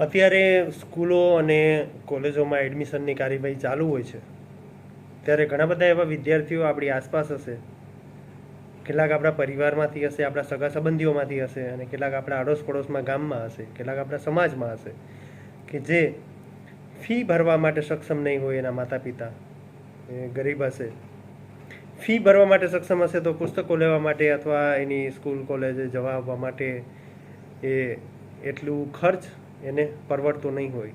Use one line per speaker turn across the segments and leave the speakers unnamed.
અત્યારે સ્કૂલો અને કોલેજોમાં એડમિશનની કાર્યવાહી ચાલુ હોય છે. ત્યારે ઘણા બધા એવા વિદ્યાર્થીઓ આપણી આસપાસ હશે. કેટલાક આપણા પરિવારમાંથી હશે, આપણા સગા સંબંધીઓમાંથી હશે અને કેટલાક આપણા અડોશ પડોશમાં ગામમાં હશે, કેટલાક આપણા સમાજમાં હશે કે જે ફી ભરવા માટે સક્ષમ નહીં હોય એના માતા પિતા એ ગરીબ હશે. ફી ભરવા માટે સક્ષમ હશે તો પુસ્તકો લેવા માટે અથવા એની સ્કૂલ, કોલેજે જવા આવવા માટે એ એટલું ખર્ચ એને પરવડતો નહીં હોય.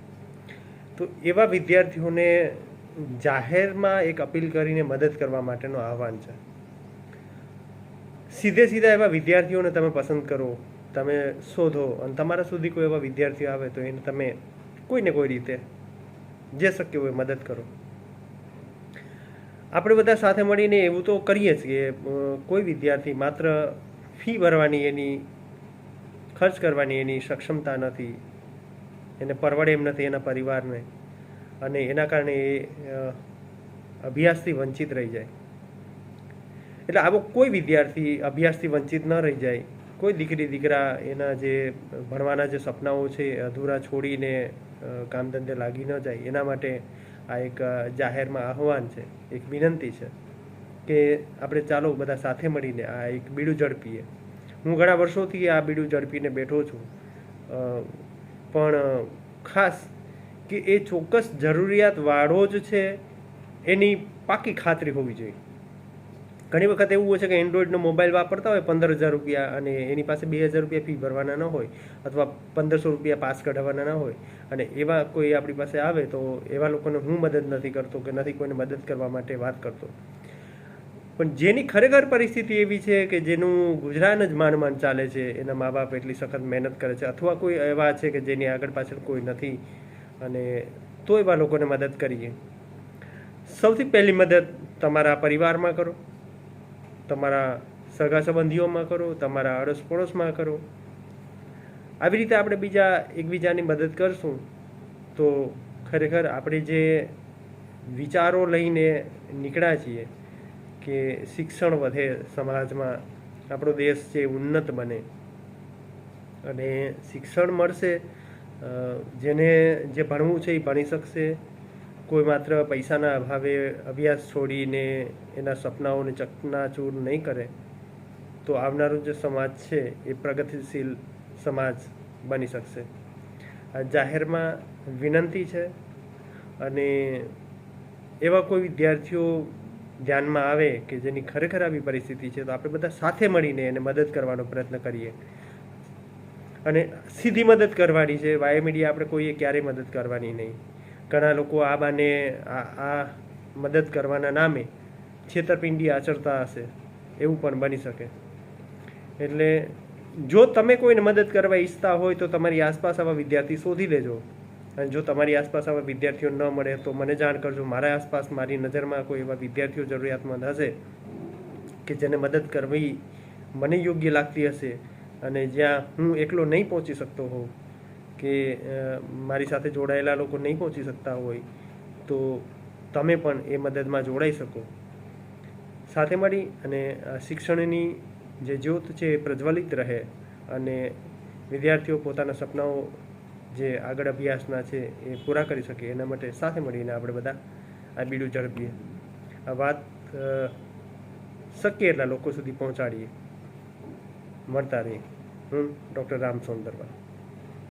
તો એવા વિદ્યાર્થીઓને જાહેરમાં એક અપીલ કરીને મદદ કરવા માટેનું આહવાન છે. સીધે સીધા એવા વિદ્યાર્થીઓને તમે પસંદ કરો, તમે શોધો અને તમારા સુધી કોઈ એવા વિદ્યાર્થીઓ આવે તો એને તમે કોઈને કોઈ રીતે જે શક્ય હોય મદદ કરો. આપણે બધા સાથે મળીને એવું તો કરીએ જ કે કોઈ વિદ્યાર્થી માત્ર ફી ભરવાની એની, ખર્ચ કરવાની એની સક્ષમતા નથી. એને પરવડે એમ નથી એના પરિવારને. અને એના કારણે એ અભ્યાસથી વંચિત રહી જાય. એટલે આવો કોઈ વિદ્યાર્થી અભ્યાસથી વંચિત ન રહી જાય. કોઈ દીકરી, દીકરા એના જે ભણવાના જે સપનાઓ છે અધૂરા છોડીને કામ ધંધે લાગી ન જાય, એના માટે આ એક જાહેરમાં આહવાન છે, એક વિનંતી છે કે આપણે ચાલો બધા સાથે મળીને આ એક બીડું ઝડપીએ. હું ઘણા વર્ષોથી આ બીડું ઝડપીને બેઠો છું. પણ ખાસ કે એ ચોક્કસ જરૂરિયાતવાળો જ છે, એની પાકી ખાતરી હોવી જોઈએ. ઘણી વખત એવું હોય છે કે એન્ડ્રોઈડનો મોબાઈલ વાપરતા હોય પંદર હજાર રૂપિયા અને એની પાસે બે હજાર રૂપિયા ફી ભરવાના ન હોય અથવા પંદરસો રૂપિયા પાસ કઢાવવાના ન હોય અને એવા કોઈ આપણી પાસે આવે તો એવા લોકોને હું મદદ નથી કરતો કે નથી કોઈને મદદ કરવા માટે વાત કરતો. પણ જેની ખરેખર પરિસ્થિતિ એવી છે કે જેનું ગુજરાન જ માંડ ચાલે છે, એના મા બાપ એટલી સખત મહેનત કરે છે, અથવા કોઈ એવા છે કે જેની આગળ પાછળ કોઈ નથી, અને તો એવા લોકોને મદદ કરીએ. સૌથી પહેલી મદદ તમારા પરિવારમાં કરો, તમારા સગા સંબંધીઓમાં કરો, તમારા અડોશ પડોશમાં કરો. આવી રીતે આપણે બીજા એકબીજાની મદદ કરશું, તો ખરેખર આપણે જે વિચારો લઈને નીકળ્યા છીએ કે શિક્ષણ વધે સમાજમાં. આપણો દેશ છે ઉન્નત બને. અને શિક્ષણ મળશે જેને જે ભણવું છે એ ભણી શકશે. કોઈ માત્ર પૈસાના અભાવે અભ્યાસ છોડીને એના સપનાઓને ચકનાચૂર નહીં કરે, તો આવનારો જે સમાજ છે એ પ્રગતિશીલ સમાજ બની શકશે. આ જાહેરમાં વિનંતી છે. અને એવા કોઈ વિદ્યાર્થીઓ ધ્યાનમાં આવે કે જેની ખરેખર આવી પરિસ્થિતિ છે, તો આપણે બધા સાથે મળીને એને મદદ કરવાનો પ્રયત્ન કરીએ. અને સીધી મદદ કરવાની છે, વાય મીડિયા આપણે કોઈએ ક્યારેય મદદ કરવાની નહીં. ઘણા લોકો આ બાને આ મદદ કરવાના નામે છેતરપિંડી આચરતા હશે, એવું પણ બની શકે. એટલે જો તમે કોઈને મદદ કરવા ઈચ્છતા હોય તો તમારી આસપાસ આવા વિદ્યાર્થી શોધી લેજો. અને જો તમારી આસપાસ આવા વિદ્યાર્થીઓ ન મળે, તો મને જાણ કરજો. મારા આસપાસ, મારી નજરમાં કોઈ એવા વિદ્યાર્થીઓ જરૂરિયાતમંદ હશે કે જેને મદદ કરવી મને યોગ્ય લાગતી હશે. અને જ્યાં હું એકલો નહીં પહોંચી શકતો હોઉં, કે મારી સાથે જોડાયેલા લોકો નહીં પહોંચી શકતા હોય, તો તમે પણ એ મદદમાં જોડાઈ શકો. સાથે મળી અને શિક્ષણની જે જ્યોત છે એ પ્રજ્વલિત રહે અને વિદ્યાર્થીઓ પોતાના સપનાઓ જે આગળ અભ્યાસના છે એ પૂરા કરી શકીએ. એના માટે સાથે મળીને આપણે બધા આ બીડું ઝડપીએ. આ વાત શક્ય એટલા લોકો સુધી પહોંચાડીએ. મળતા રહીએ. હું ડૉક્ટર રામ સોંદરવા